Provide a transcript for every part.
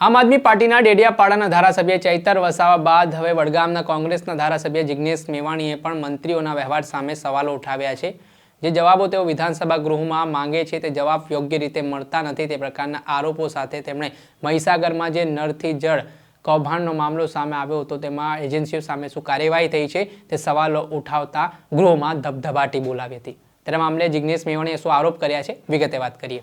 આમ આદમી પાર્ટીના ડેડિયાપાડાના ધારાસભ્ય ચૈતર વસાવા બાદ હવે વડગામના કોંગ્રેસના ધારાસભ્ય જિજ્ઞેશ મેવાણીએ પણ મંત્રીઓના વ્યવહાર સામે સવાલો ઉઠાવ્યા છે. જે જવાબો તેઓ વિધાનસભા ગૃહમાં માંગે છે તે જવાબ યોગ્ય રીતે મળતા નથી. તે પ્રકારના આરોપો સાથે તેમણે મહીસાગરમાં જે નળથી જળ કૌભાંડનો મામલો સામે આવ્યો હતો તેમાં એજન્સીઓ સામે શું કાર્યવાહી થઈ છે તે સવાલો ઉઠાવતા ગૃહમાં ધબધબાટી બોલાવી હતી. ત્યારે મામલે જિજ્ઞેશ મેવાણીએ શું આરોપ કર્યા છે વિગતે વાત કરીએ.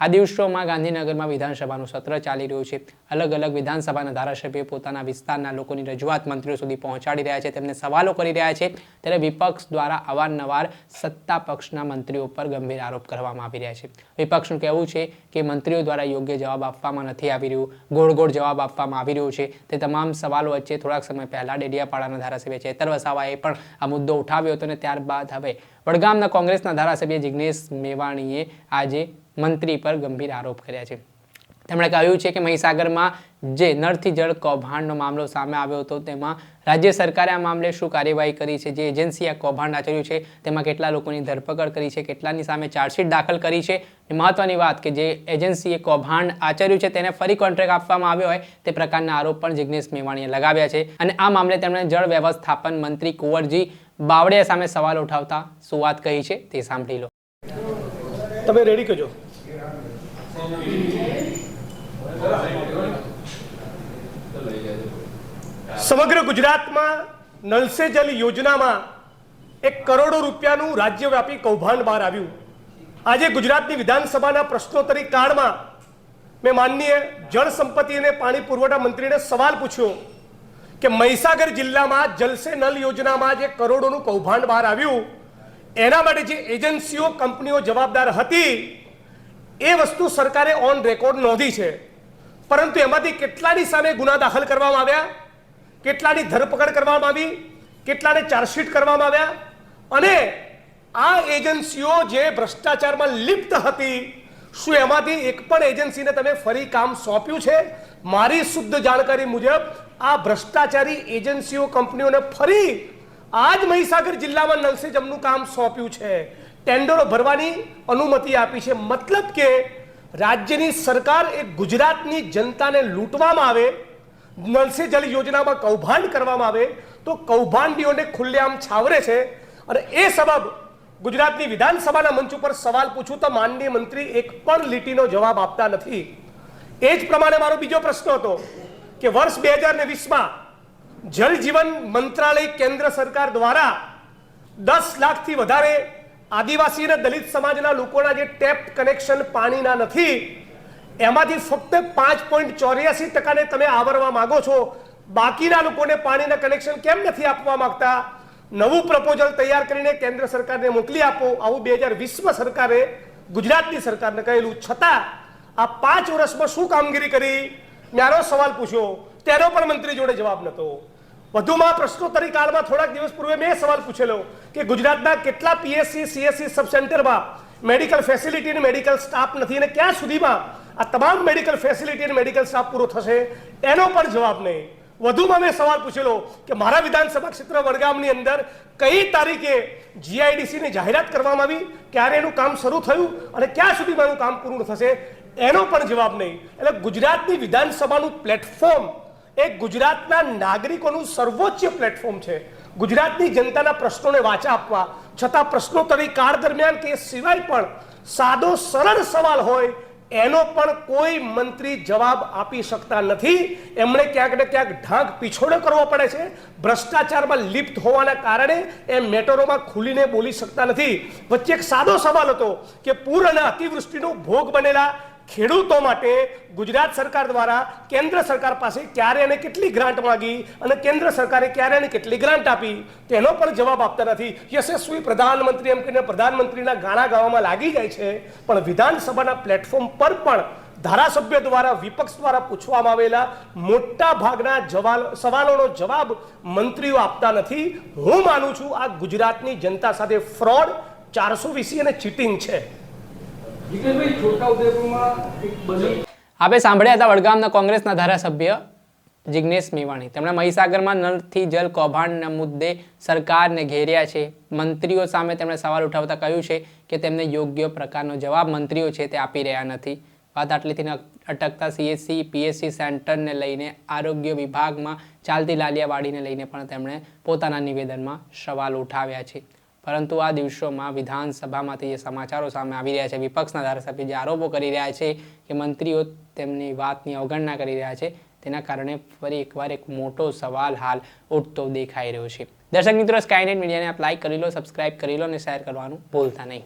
આ દિવસોમાં ગાંધીનગરમાં વિધાનસભાનું સત્ર ચાલી રહ્યું છે. અલગ અલગ વિધાનસભાના ધારાસભ્યો પોતાના વિસ્તારના લોકોની રજૂઆત મંત્રીઓ સુધી પહોંચાડી રહ્યા છે. તેમને સવાલો કરી રહ્યા છે. ત્યારે વિપક્ષ દ્વારા અવારનવાર સત્તા પક્ષના મંત્રીઓ પર ગંભીર આરોપ કરવામાં આવી રહ્યા છે. વિપક્ષનું કહેવું છે કે મંત્રીઓ દ્વારા યોગ્ય જવાબ આપવામાં નથી આવી રહ્યું. ગોળ ગોળ જવાબ આપવામાં આવી રહ્યો છે. તે તમામ સવાલો વચ્ચે થોડાક સમય પહેલાં ડેડિયાપાડાના ધારાસભ્ય ચેતર વસાવાએ પણ આ મુદ્દો ઉઠાવ્યો હતો અને ત્યારબાદ હવે વડગામના કોંગ્રેસના ધારાસભ્ય જિગ્નેશ મેવાણીએ આજે મંત્રી પર ગંભીર આરોપ કર્યા છે. તેમણે કહ્યું છે કે મહીસાગરમાં જે નળથી જળ કૌભાંડનો મામલો સામે આવ્યો હતો, તેમાં રાજ્ય સરકારે આ મામલે શું કાર્યવાહી કરી છે, જે એજન્સી આ કૌભાંડ આચર્યું છે, તેમાં કેટલા લોકોની ધરપકડ કરી છે, કેટલાની સામે ચાર્જશીટ દાખલ કરી છે. મહત્વની વાત કે જે એજન્સીએ કૌભાંડ આચર્યું છે, તેને ફરી કોન્ટ્રાક્ટ આપવામાં આવ્યો હોય, તે પ્રકારના આરોપ પણ જિજ્ઞેશ મેવાણીએ લગાવ્યા છે. અને આ મામલે તેમણે જળ વ્યવસ્થાપન મંત્રી કુંવરજી બાવળિયા સામે સવાલ ઉઠાવતા શું વાત કહી છે તે સાંભળી લો. તમે રેડી કરજો સમગ્ર ગુજરાતમાં નલ જલ યોજનામાં એક કરોડો રૂપિયાનું રાજ્યવ્યાપી કૌભાંડ બહાર આવ્યું. આજે ગુજરાતની વિધાનસભાના પ્રશ્નોત્તરી કાળમાં મેં માનનીય જળ સંપત્તિ અને પાણી પુરવઠા મંત્રીને સવાલ પૂછ્યો. કે મહીસાગર જિલ્લામાં જલસે નલ યોજનામાં જે કરોડોનું કૌભાંડ બહાર આવ્યું, એના માટે જે એજન્સીઓ, કંપનીઓ જવાબદાર હતી, એ વસ્તુ સરકારે ઓન રેકોર્ડ નોંધી છે. પરંતુ એમાંથી કેટલાની સામે ગુના દાખલ કરવામાં આવ્યા, કેટલાની ધરપકડ કરવામાં આવી, કેટલાને ચાર્જશીટ કરવામાં આવ્યા, અને આ એજન્સીઓ જે ભ્રષ્ટાચારમાં લિપ્ત હતી, શું એમાંથી એક પણ એજન્સીને તમે ફરી કામ સોંપ્યું છે? મારી શુદ્ધ જાણકારી મુજબ આ ભ્રષ્ટાચારી એજન્સીઓ, કંપનીઓને ફરી આ જ મહીસાગર જિલ્લામાં નલસે જમનું કામ સોંપ્યું છે. ટેન્ડરો ભરવાની અનુમતિ આપી છે. મતલબ કે રાજ્યની સરકાર એ ગુજરાતની જનતાને લૂંટવામાં આવે, નલસે જલ યોજનામાં કૌભાંડ કરવામાં આવે, તો કૌભાંડીઓને ખુલ્લેઆમ છાવરે છે. અને એ સબબ ગુજરાતની વિધાનસભાના મંચ ઉપર સવાલ પૂછું તો માનનીય મંત્રી એક પણ લીટીનો જવાબ આપતા નથી. એ જ પ્રમાણે મારો બીજો પ્રશ્ન હતો. કે વર્ષ બે હજાર ને વીસમાં જલ જીવન મંત્રાલય કેન્દ્ર સરકાર દ્વારા દસ લાખથી વધારે આદિવાસી અને દલિત સમાજના લોકોના જે ટેપ કનેક્શન પાણીના નથી, એમાંથી ફક્ત પાંચ પોઈન્ટ ચોર્યાસી ટકાને તમે આવરવા માંગો છો. બાકીના લોકોને પાણીના કનેક્શન કેમ નથી આપવા માંગતા? નવું પ્રપોઝલ તૈયાર કરીને કેન્દ્ર સરકારને મોકલી આપો. આવું બે હજાર વીસમાં સરકારે ગુજરાતની સરકારને કહેલું. છતાં આ પાંચ વર્ષમાં શું કામગીરી કરી? મારો સવાલ પૂછ્યો. તેનો પણ મંત્રી જોડે જવાબ નહોતો. વધુમાં પ્રશ્નોત્તરી કાળમાં થોડાક દિવસ પૂર્વે મેં સવાલ પૂછેલો કે ગુજરાતના કેટલા પીએસસી સીએસસી સબ સેન્ટરમાં મેડિકલ ફેસિલિટી અને મેડિકલ સ્ટાફ નથી અને ક્યાં સુધીમાં આ તમામ મેડિકલ ફેસિલિટી અને મેડિકલ સ્ટાફ પૂરો થશે? એનો પણ જવાબ નહીં. વધુમાં મેં સવાલ પૂછેલો કે મારા વિધાનસભા ક્ષેત્ર વડગામની અંદર કઈ તારીખે જીઆઈડીસીની જાહેરાત કરવામાં આવી? ક્યારે એનું કામ શરૂ થયું? અને ક્યાં સુધીમાં એનું કામ પૂર્ણ થશે? એનો પણ જવાબ નહીં. એટલે ગુજરાતની વિધાનસભાનું પ્લેટફોર્મ એ ગુજરાતના નાગરિકોનું સર્વોચ્ચ પ્લેટફોર્મ છે. ગુજરાતની જનતાના પ્રશ્નોને વાચા આપવા. છતાં પ્રશ્નોત્તરી કાળ દરમિયાન કે સિવાય પણ સાદો, સરળ સવાલ હોય, એનો પણ કોઈ મંત્રી જવાબ આપી શકતા નથી. એમણે ક્યાંક ને ક્યાંક ઢાંક પીછોડો કરવો પડે છે. ભ્રષ્ટાચારમાં લિપ્ત હોવાના કારણે એ મેટરોમાં ખુલીને બોલી શકતા નથી. વચ્ચે એક સાદો સવાલ હતો કે પૂર અને અતિવૃષ્ટિનો ભોગ બનેલા ખેડૂતો માટે ગુજરાત સરકાર દ્વારા કેન્દ્ર સરકાર પાસે ક્યારે અને કેટલી ગ્રાન્ટ માંગી અને કેન્દ્ર સરકારે ક્યારે અને કેટલી ગ્રાન્ટ આપી, તેનો પણ જવાબ આપતા નથી. યશસ્વી પ્રધાનમંત્રી એમ કહીને પ્રધાનમંત્રીના ગાણા ગાવામાં લાગી જાય છે, પણ વિધાનસભાના પ્લેટફોર્મ પર પણ ધારાસભ્ય દ્વારા, વિપક્ષ દ્વારા પૂછવામાં આવેલા મોટા ભાગના જવાલ, સવાલોનો જવાબ મંત્રીઓ આપતા નથી. હું માનું છું આ ગુજરાતની જનતા સાથે ફ્રોડ ચારસો વીસી અને ચીટિંગ છે. આપણે સાંભળ્યા હતા વડગામના કોંગ્રેસના ધારાસભ્ય જિગ્નેશ મેવાણી. તેમણે મહીસાગરમાં નળથી જલ કૌભાંડના મુદ્દે સરકારને ઘેર્યા છે. મંત્રીઓ સામે તેમણે સવાલ ઉઠાવતા કહ્યું છે કે તેમને યોગ્ય પ્રકારનો જવાબ મંત્રીઓ છે તે આપી રહ્યા નથી. વાત આટલીથી અટકતા સીએસસી પીએસસી સેન્ટરને લઈને, આરોગ્ય વિભાગમાં ચાલતી લાલિયાવાડીને લઈને પણ તેમણે પોતાના નિવેદનમાં સવાલ ઉઠાવ્યા છે. પરંતુ આ દિવસોમાં વિધાનસભામાંથી જે સમાચારો સામે આવી રહ્યા છે, વિપક્ષના ધારાસભ્ય જે આરોપો કરી રહ્યા છે કે મંત્રીઓ તેમની વાતની અવગણના કરી રહ્યા છે, તેના કારણે ફરી એકવાર એક મોટો સવાલ હાલ ઉઠતો દેખાઈ રહ્યો છે. દર્શક મિત્રો સ્કાયનેટ મીડિયાને આપ લાઇક કરી લો સબસ્ક્રાઇબ કરી લો અને શેર કરવાનું ભૂલતા નહીં.